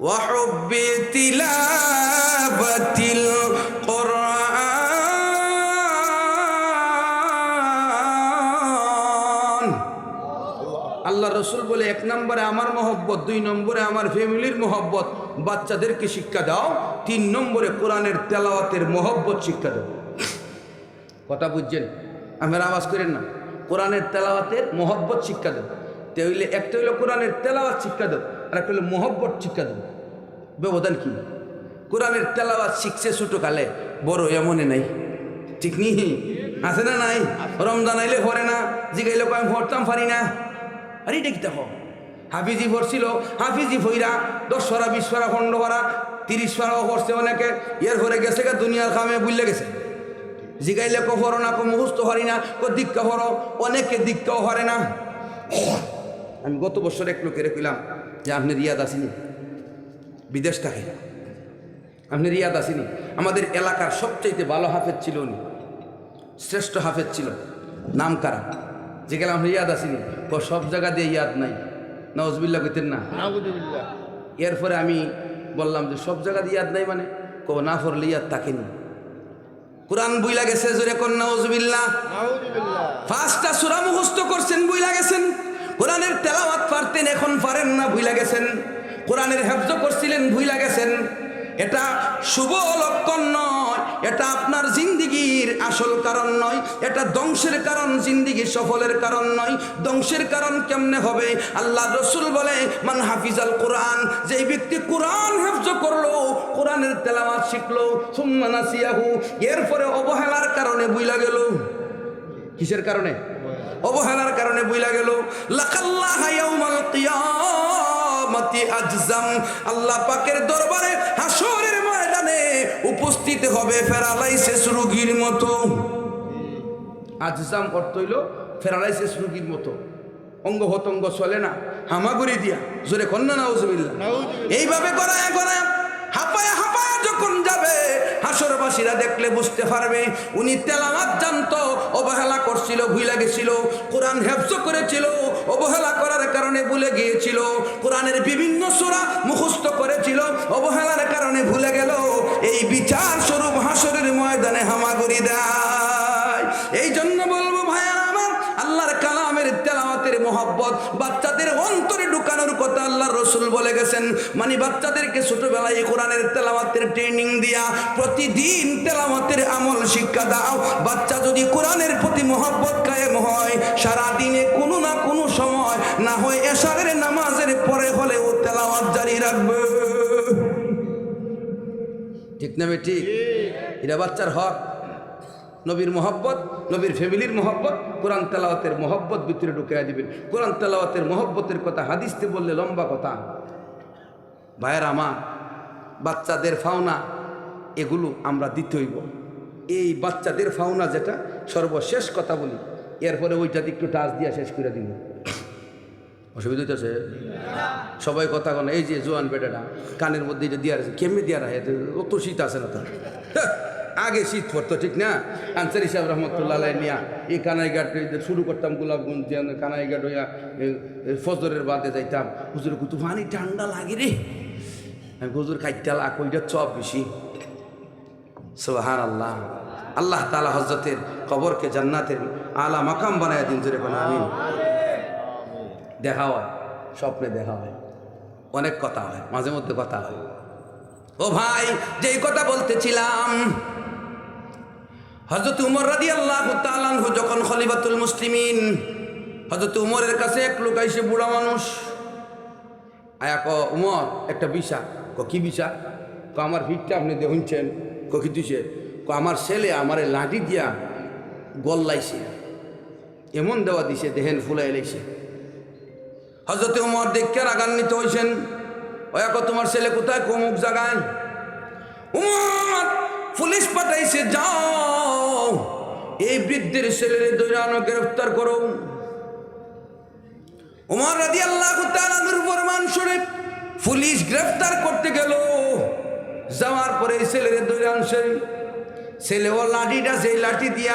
وحب تلاوة القرآن আল্লাহ রসুল বলে এক নম্বরে আমার মহব্বত দুই নম্বরে আমার ফ্যামিলির মহব্বত বাচ্চাদেরকে শিক্ষা দাও তিন নম্বরে কোরআনের তেলাওয়াতের মহব্বত শিক্ষা দাও কথা বুঝছেন আমার আওয়াজ করেন না কোরআনের তেলাওয়াতের মহব্বত শিক্ষা দেব তে হইলে একটা হইলো কোরআনের তেলাওয়াত শিক্ষা দেব আর একটা হইল মহব্বত শিক্ষা দেব ব্যবধান কি? কোরআনের তেলাওয়াত শিখছে ছোটো কালে বড় এমনে নাই। ঠিক নি? আছে না নাই? রমজান আইলে ভরে না, জিগাইলে আমি ভরতাম পারি না। আরে এটা কি দেখো? হাফিজি ভরছিল, হাফিজি ভইরা দশ সরা বিশ খণ্ড ভরা তিরিশ সরাও ভরছে অনেকে, এর ভরে গেছে গা দুনিয়ার কামে বুঝলে গেছে। জিগাইলে কো হরো না, কো মুখস্থ হরি না, কো দীক্ষা হরো অনেকে দীক্ষাও হরে না। আমি গত বছর এক লোকের কইলাম যে আপনি রিয়াদ আসিনি? বিদেশ থাকে। আপনি রিয়াদ আসিনি? আমাদের এলাকার সবচাইতে ভালো হাফেজ ছিল উনি। শ্রেষ্ঠ হাফেজ ছিল। নাম কারা? যে গেলাম রিয়াদ আসিনি। ও সব জায়গা দিয়ে ইয়াদ নাই। নওয়াজবিল্লা কইতেন না। এরপরে আমি বললাম যে সব জায়গা দিয়ে ইয়াদ নাই মানে? কো না ফরলে ইয়াদ থাকেনি। কোরআন বুইলা গেছে জোরে কন্যা পাঁচটা সুরা মুখস্থ করছেন বুইলা গেছেন। কোরআনের তেলাওয়াত পারতেন, এখন পারেন না, ভুইলা গেছেন। কোরআনের হেফজ করছিলেন, ভুইলা গেছেন। এটা শুভ লক্ষণ নয়, এটা আপনার জিন্দিগির আসল কারণ নয়, এটা ধ্বংসের কারণ জিন্দিগি সফলের কারণ নয়। ধ্বংসের কারণ কেমনে হবে? আল্লাহ রসুল বলে, মান হাফিজাল কোরআন যেই ব্যক্তি কোরআন হেফজ করল, কোরআনের তেলাওয়াত শিখলো, সুম্মা নাসিয়াহু, এরপরে অবহেলার কারণে বুইলা গেল। কিসের কারণে? অবহেলার কারণে বুইলা গেল লাকাল্লাহ ইয়াউমাল কিয়ামতি আজজাম। আল্লাহ পাকের দরবারে হাসরের ময়দানে উপস্থিত হবে ফেরালাইসিস রোগীর মতো। আজজাম অর্থ হইল ফেরালাইসিস রোগীর মতো। অঙ্গ হতঙ্গ চলে না হামাগুড়ি দিয়া। জোরে কন্যা নাউজুবিল্লাহ। এইভাবে গড়ায় গড়ায় হাঁপায় হাসরবাসীরা দেখলে বুঝতে পারবে, উনি তেলাওয়াত জানতো, অবহেলা করছিল ভুলে গেছিল, কোরআন হেফজ করেছিল, অবহেলা করার কারণে ভুলে গিয়েছিল, কোরআনের বিভিন্ন সূরা মুখস্থ করেছিল, অবহেলার কারণে ভুলে গেল। এই বিচার স্বরূপ হাসরের ময়দানে হামাগুড়ি দেয়। এই জন্য বলব ভাইয়া আমার, আল্লাহর কালামের তেলামাতের মোহাব্বত বাচ্চাদের ঢুকানোর কথা আল্লাহ রসুল বলে গেছেন। মানে বাচ্চাদেরকে ছোটবেলায় কোরআনের তেলাওয়াতের ট্রেনিং দিয়া প্রতিদিন তেলাওয়াতের আমল শিক্ষা দাও। বাচ্চা যদি কোরআনের প্রতি মোহাব্বত কায়েম হয় সারা দিনে কোনো না কোনো সময়, না হয় এশারের নামাজের পরে হলে ও তেলাওয়াত জারি রাখবে। ঠিক না ঠিক? এটা বাচ্চার হক। নবীর মহব্বত, নবীর ফ্যামিলির মহব্বত, কোরআন তেলাওয়াতের মহব্বত ভিতরে ঢুকাইয়া দিবেন। কোরআন তেলাওয়াতের মহব্বতের কথা হাদিসতে বললে লম্বা কথা। ভাইয়ের আমার, বাচ্চাদের ফাওনা, এগুলো আমরা দিতে হইব এই বাচ্চাদের ফাওনা যেটা, সর্বশেষ কথা বলি। এরপরে ওইটাতে একটু টাচ দিয়া শেষ করে দিব। অসুবিধা হইতেছে? সবাই কথা কন, এই যে জোয়ান বেটাটা, কানের মধ্যে এটা দিয়া আছে কেমনি দিয়া রাখে? অত শীত আছে না তার আগে শীত পড়তো, ঠিক না? আনসারি সাহেব রহমতুল্লাহ নিয়া এই কানাইঘাট শুরু করতাম গোলাপগঞ্জ কানাইঘাট হইয়া ফজরের বাদে যাইতাম। হুজুর কুতু পানি ঠান্ডা লাগে রে। আমি হুজুর খাইতাল আকইটা চপ বেশি। সোহান আল্লাহ আল্লাহ তালা হজরতের কবরকে জান্নাতের আলা মাকাম বানায় দিন, জোরে কোন আমিন। দেখা হয়, স্বপ্নে দেখা হয়। অনেক কথা হয়, মাঝে মধ্যে কথা হয়। ও ভাই, যেই কথা বলতেছিলাম হজরত উমর রাদি আল্লাহ তালানহু যখন খলিফাতুল মুসলিমিন হজরত উমরের কাছে এক লোক আইসে, বুড়া মানুষ। আয়া ক উমর, একটা বিষা। ক কি বিষা? ক আমার ভিটটা আপনি দেখুনছেন। ক কি দিছে? ক আমার ছেলে আমার লাঠি দিয়া গল্লাইছে। এমন দেওয়া দিছে দেহেন ফুলাই লাইছে হজরত উমর দেখে রাগান্বিত হয়েছেন ওয়াক তোমার ছেলে কোথায়? কমুক জাগায়। উমর, পুলিশ পাঠাইছে, যাও। এই বৃদ্ধের ছেলের দৈরানো গ্রেফতার করো। উমর রাদি আল্লাহ ফরমান শুনে পুলিশ গ্রেফতার করতে গেল। যাওয়ার পরে ছেলের দৈরানছে ছেলে ও লাঠিটা সেই লাঠি দিয়া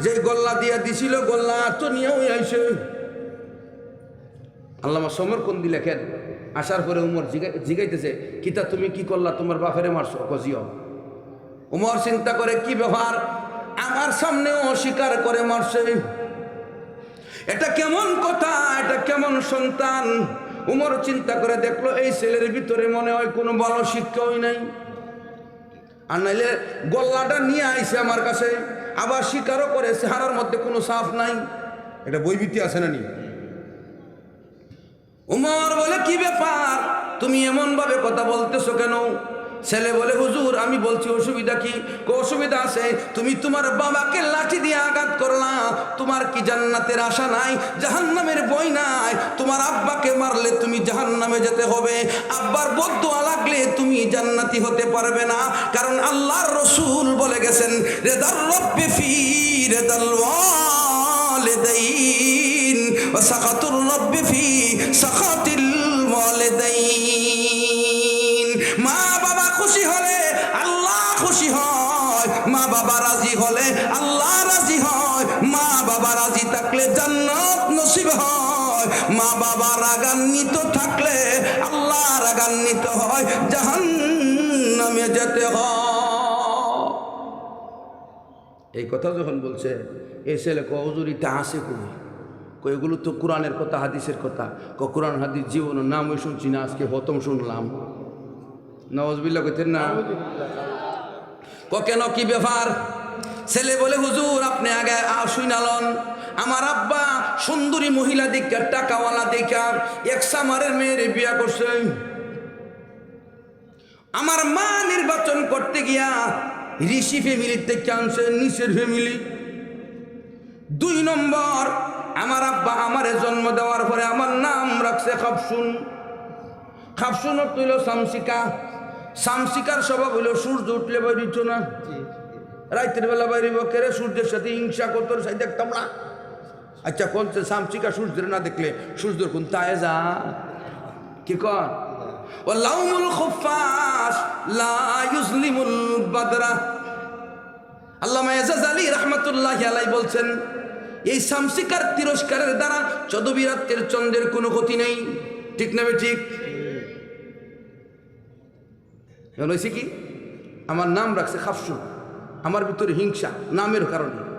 যে গল্লা দিয়া দিছিল, গল্লা তো নিয়েও আইছে। আল্লামা সমর কোন দিলে কেন আসার পরে উমর জিগাই- জিগাইতেছে, কিতা তুমি কি করলা? তোমার বাপেরে মারছো? কজিও উমর চিন্তা করে, কি ব্যবহার আমার সামনেও অস্বীকার করে মারছে। এটা কেমন কথা? এটা কেমন সন্তান? উমর চিন্তা করে দেখল, এই ছেলের ভিতরে মনে হয় কোনো ভালো শিক্ষাই নাই। আর নাইলে গল্লাটা নিয়ে আইছে আমার কাছে, আবার স্বীকারও করে চেহারার মধ্যে কোনো সাফ নাই। এটা বইবিতি আছে না নি? উমর বলে, কি ব্যাপার? তুমি এমন ভাবে কথা বলতেছো কেন? ছেলে বলে, হুজুর, আমি বলছি অসুবিধা কি? অসুবিধা আছে। তুমি তোমার বাবাকে লাঠি দিয়ে আঘাত করলা তোমার কি জান্নাতের আশা নাই? জাহান্নামের বই নাই। তোমার আব্বাকে মারলে তুমি জাহান্নামে যেতে হবে। আব্বার বদুয়া লাগলে তুমি জান্নাতি হতে পারবে না। কারণ আল্লাহর রসুল বলে গেছেন, রেদার রব্বে ফি রেদাল এই কথা যখন বলছে, এই ছেলে আসে কই? কই এগুলো তো কোরআনের কথা, হাদিসের কথা। ক কোরআন, হাদিস, জীবন নাম ওই শুনছি না, আজকে হতম শুনলাম। নওয়াজবিল্লা কইতেন না। ক কেন কি ব্যাপার? ছেলে বলে, হুজুর, আপনি আগে শুনালন আমার আব্বা সুন্দরী মহিলা দেখা টাকাওয়ালা দেখা এক সামারের মেয়ের বিয়া করছে। আমার মা নির্বাচন করতে গিয়া ঋষি ফ্যামিলির থেকে আনছে নিচের ফ্যামিলি দুই নম্বর আমার আব্বা আমারে জন্ম দেওয়ার পরে আমার নাম রাখছে খাপসুন। খাপসুন অর্থ হইল সামসিকা। সামসিকার স্বভাব হইল সূর্য উঠলে বাইরিত না। রাইতের বেলা বাইরিব কেরে সূর্যের সাথে হিংসা করতো সাই দেখতাম না আচ্ছা কোনছে সামসিকা সূর্যের না দেখলে সূর্যের কোন তায়ে যা কি কর ওয়ালাউমুল খুফাস লা ইউজলিমুল বাদরা। আল্লামা এজাজ আলী বলছেন, এই সামসিকার তিরস্কারের দ্বারা চদবিরাত্রের চন্দ্রের কোনো ক্ষতি নেই। ঠিক না ঠিক? হয়েছে কি? আমার নাম রাখছে খাফসু, আমার ভিতরে হিংসা, নামের কারণে।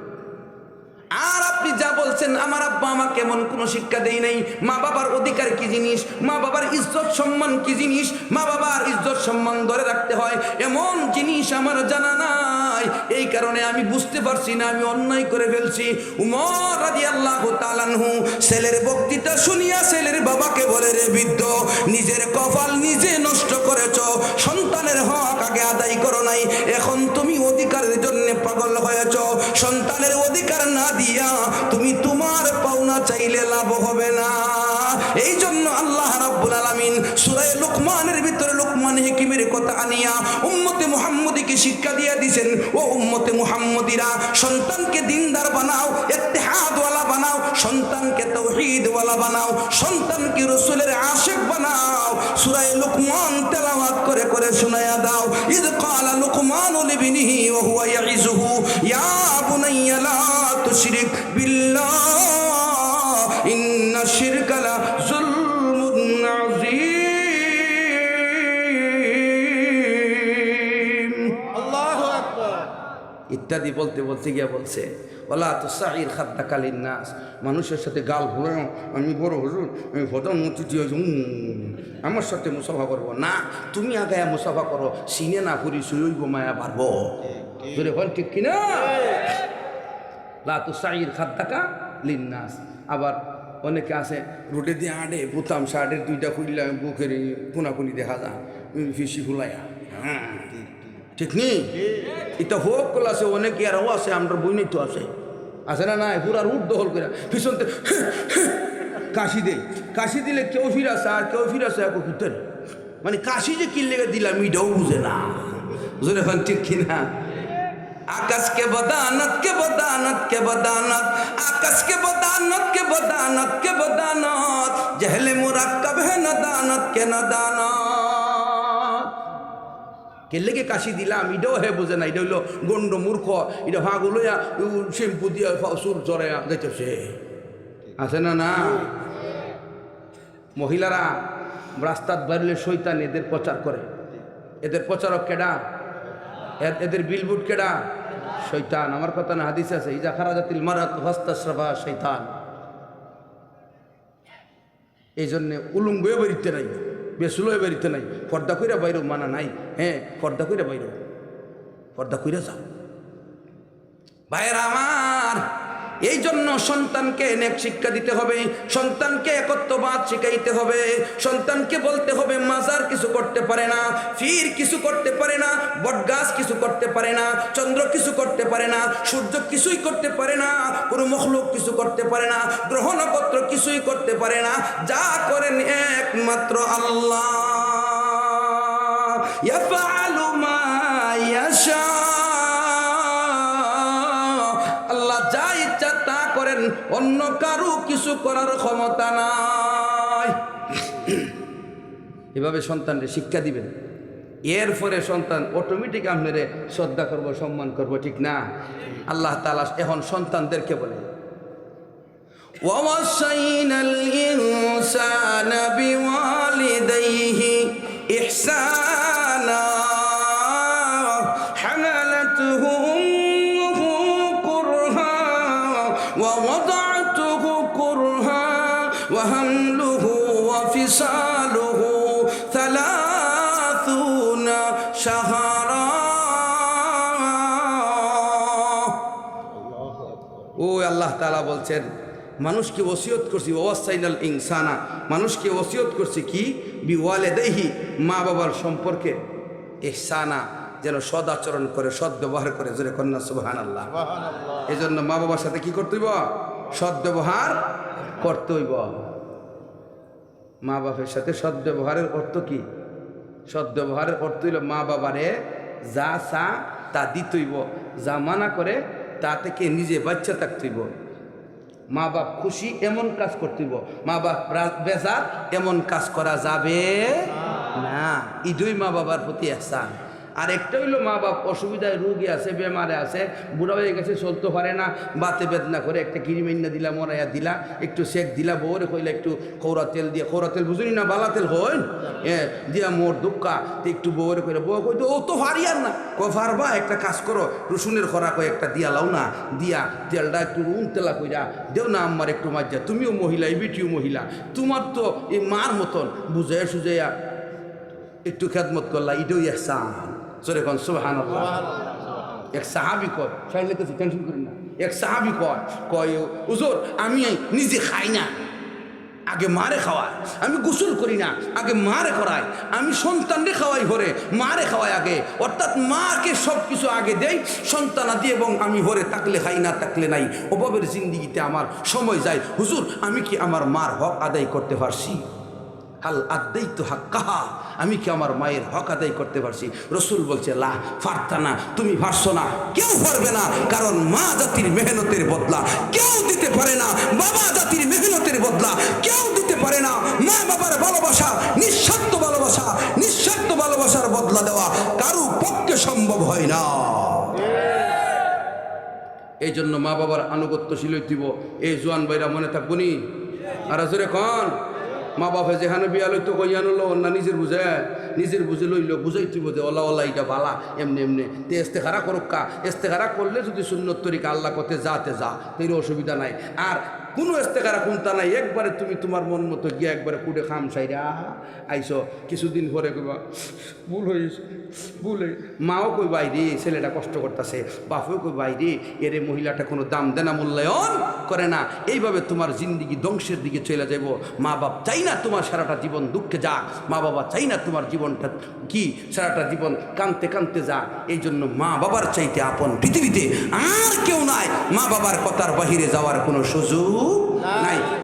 আর আপনি যা বলছেন, আমার আব্বা আমাকে এমন কোনো শিক্ষা দেই নাই। মা বাবার অধিকার কি জিনিস? মা বাবার ইজ্জত সম্মান কি জিনিস? মা বাবার ইজ্জত সম্মান ধরে রাখতে হয়, এমন জিনিস আমার জানা নাই। এই কারণে আমি বুঝতে পারছি না, আমি অন্যায় করে ফেলছি। উমর রাজি আল্লাহ তালানহু ছেলের বক্তৃতা শুনিয়া ছেলের বাবাকে বলে, রে বৃদ্ধ, নিজের কপাল নিজে নষ্ট করেছ। সন্তানের হক আগে আদায় করো নাই। এখন তুমি অধিকারের জন্য পাগল হয়েছ। সন্তানের অধিকার না দিয়া তুমি তোমার পাওনা চাইলে লাভ হবে না। এই জন্য আল্লাহ রাব্বুল আলামিন সূরা লুকমানের ভিতরে লুকমান হিকিমের কথা আনিয়া উম্মতে মুহাম্মদীকে শিক্ষা দিয়া দিবেন ও উম্মতে মুহাম্মদীরা, সন্তানকে দিনদার বানাও, ইত্তেহাদওয়ালা বানাও, সন্তানকে তাওহীদওয়ালা বানাও, সন্তানকে রাসূলের আশিক বানাও। সূরা লুকমান তেলাওয়াত করে করে শোনায়া দাও, ইদ ক্বালা লুকমানু লিবনিহি ওয়া হুয়া ইয়াইজুহু ইয়া বুনাইয়া লা তুশরিক বিল্লাহ ইন্না শিরকা লা যুলমুন আযীম। আল্লাহু আকবার। ইত্যাদি বলতে বলতে গিয়া বলছে ওলা তো সাইর খাদ্দা কালীন নাস মানুষের সাথে গাল ভরে আমি বড় হুজুর আমি প্রধানমন্ত্রী হয়েছি। আমার সাথে মুসাফা করব। না তুমি আগায় মুসাফা করো সিনে না করি সুইব মায়া পারব বল ঠিক। কিনা? লা তো সাইর খাদ্দাকা লিন্নাস। আবার অনেকে আছে রোডে দিয়ে আডে বুতাম শার্টের দুইটা খুললে বুকের কোনাকুনি দেখা যায় ফিসি ফুলাইয়া। হ্যাঁ ঠিক নেই এটা হোক আছে, অনেকে আরও আছে আমরা বই তো আছে। আছে না নাই? পুরা রুট দখল করে পিছন কাশি দেয় কাশি দিলে কেউ ফির আসে, আর কেউ ফির আসে এক মানে কাশি যে কিনলে দিলাম, এটাও বুঝে না। বুঝলে ঠিক কিনা? आकाश के बदानत के बदानत के बदानत आकाश के बदानत के बदानत के बदानत जहले मुरक्कब है नदानत के नदानत কে লেগে কাশি দিলাম এটাও হে বোঝে না এটা হইলো গন্ড মূর্খ এটা ভাগুলো শ্যাম্পু দিয়া সুর চড়াইয়া যাইতেছে আছে না না মহিলারা রাস্তাত বাড়লে শৈতান এদের প্রচার করে এদের প্রচারক কেডা এ- এদের বিলবুট কেডা? শৈতান আমার কথা না, হাদিস আছে, ইজা খারাজাতিল মারাত হস্তশ্রভা শৈতান এই জন্যে উলুঙ্গ বেরিতে নাই, বেসুলো বেরিতে নাই, পর্দা কইরা বাইরো, মানা নাই। হ্যাঁ পর্দা কইরা বাইরো, পর্দা কইরা যাও। বাইরা আমার এই জন্য সন্তানকে নেক শিক্ষা দিতে হবে, সন্তানকে একত্ববাদ শিখাইতে হবে, সন্তানকে বলতে হবে, মাজার কিছু করতে পারে না, ফির কিছু করতে পারে না, বটগাছ কিছু করতে পারে না, চন্দ্র কিছু করতে পারে না, সূর্য কিছুই করতে পারে না, কোনো মখলুক কিছু করতে পারে না, গ্রহ নক্ষত্র কিছুই করতে পারে না, যা করেন একমাত্র আল্লাহ। ইয়াফআলু মা ইয়াশা। করেন অন্য কারো কিছু করার ক্ষমতা নাই এভাবে সন্তানকে শিক্ষা দিবেন এরপরে সন্তান অটোমেটিক আপনারে শ্রদ্ধা করব সম্মান করব ঠিক না আল্লাহ তালা এখন সন্তানদেরকে বলে ووصينا الإنسان بوالديه إحسانا ووضعته كرها وهمله وفصاله ثلاثون شهرا ও আল্লাহ তালা বলছেন মানুষকে ওসিয়ত করছি ওয়াসাইনাল ইনসানা মানুষকে ওসিয়ত করছি কি বিওয়ালে দেহি মা বাবার সম্পর্কে এহসানা যেন সদ আচরণ করে সদ ব্যবহার করে। জোরে কন্যা সুবাহান আল্লাহ এই জন্য মা বাবার সাথে কি করতে হইব? সদ ব্যবহার করতে হইব। মা বাপের সাথে সদ ব্যবহারের অর্থ কি? সদ ব্যবহারের অর্থ হইল মা বাবারে যা চা তা দিতইব যা মানা করে তা থেকে নিজে বাচ্চা থাকতইব মা বাপ খুশি এমন কাজ করতেইব মা বাপ বেজার এমন কাজ করা যাবে না। ইদুই মা বাবার প্রতি এহসান। আর একটা হইল মা বাপ অসুবিধায় রোগী আছে, বেমারে আছে, বুড়া হয়ে গেছে, চলতে পারে না, বাতে বেদনা করে একটা কিরিমাইনা দিলা, মরাইয়া দিলা, একটু সেক দিলা, বউরে কইলা একটু খৌরা তেল দিয়ে, খৌরা তেল বুঝুনি না, বালা তেল হইন হ্যাঁ দিয়া মোর দুঃখা তো একটু বউরে কইলা বউ কইতো, ও তো হারিয়ার না ক পারবা একটা কাজ করো, রসুনের খরা কয়, একটা দিয়া লাও না, দিয়া তেলটা একটু উন তেলা কইরা, দেও না আমার একটু মাজ্জা, তুমিও মহিলা, এই বিটিও মহিলা, তোমার তো এই মার মতন, বুঝাইয়া সুজাইয়া একটু খেদমত করলা ইডো ইহসান জোরে কন সুবহান এক সাহাবি কয় টেনশন করি না। এক সাহাবি কয় কয় উজোর আমি নিজে খাই না। আগে মারে খাওয়াই আমি গোসল করি না। আগে মারে করাই আমি সন্তানরে খাওয়াই হরে মারে খাওয়াই আগে। অর্থাৎ মাকে সব কিছু আগে দেই সন্তান আদি এবং আমি ভরে থাকলে খাই না থাকলে নাই। অভাবের জিন্দিগিতে আমার সময় যায়। হুজুর আমি কি আমার মার হক আদায় করতে পারছি? হাল আদাই তো হাক কাহা? আমি কি আমার মায়ের হক আদায় করতে পারছি? রসুল বলছে, লা পারতা না, তুমি পারছ না। কেউ পারবে না, কারণ মা জাতির মেহনতের বদলা। কেউ দিতে পারে না, বাবা জাতির মেহনতের বদলা। কেউ দিতে পারে না, মা বাবার ভালোবাসা, নিঃস্বার্থ ভালোবাসা, নিঃস্বার্থ ভালোবাসার বদলা দেওয়া কারও পক্ষে সম্ভব হয় না। এই জন্য মা বাবার আনুগত্যশীল হইতিব এই জোয়ান বাইরা মনে থাকব নি? আর জোরে কন। মা বাপে যেখানে বিয়া লইতো কইয়া হলো না নিজের বুঝে নিজের বুঝে লইল বুঝাইতে বোঝে ওলা ওলা এটা বালা, এমনি এমনি। তে এস্তেখারা করুক কা এস্তেখারা করলে যদি সুন্নত তরিকা আল্লাহ কতে যাতে যা, তের অসুবিধা নাই। আর কোনো এস্তেখারা কোনটা নাই, একবারে তুমি তোমার মন মতো গিয়ে একবারে কুড়ে খাম সাইরা আইসো। কিছুদিন পরে কইবা, ভুল হয়েছে ভুল হয়ে মাও কই বাইরে ছেলেটা কষ্ট করতেছে, বাপেও কই বাইরে এরে মহিলাটা কোনো দাম দেনা মূল্যায়ন করে না। এইভাবে তোমার জিন্দিগি ধ্বংসের দিকে চলে যাব মা বাপ চাই না তোমার সারাটা জীবন দুঃখে যাক। মা বাবা চাই না তোমার জীবনটা কি, সারাটা জীবন কানতে কানতে যাক। এই জন্য মা বাবার চাইতে আপন পৃথিবীতে আর কেউ নাই। মা বাবার কথার বাহিরে যাওয়ার কোনো সুযোগ নাই।